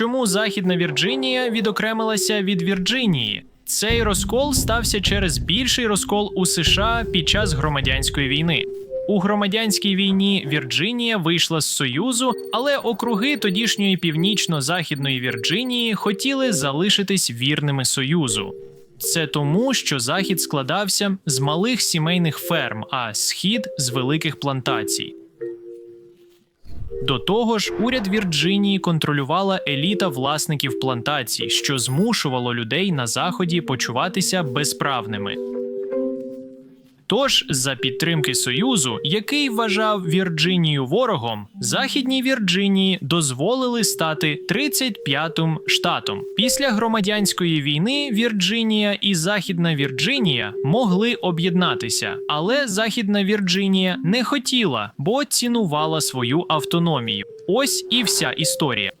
чому Західна Вірджинія відокремилася від Вірджинії. Цей розкол стався через більший розкол у США під час громадянської війни. У громадянській війні Вірджинія вийшла з Союзу, але округи тодішньої північно-західної Вірджинії хотіли залишитись вірними Союзу. Це тому, що захід складався з малих сімейних ферм, а схід з великих плантацій. До того ж, уряд Вірджинії контролювала еліта власників плантацій, що змушувало людей на заході почуватися безправними. Тож, за підтримки Союзу, який вважав Вірджинію ворогом, Західній Вірджинії дозволили стати 35-м штатом. Після громадянської війни Вірджинія і Західна Вірджинія могли об'єднатися, але Західна Вірджинія не хотіла, бо цінувала свою автономію. Ось і вся історія.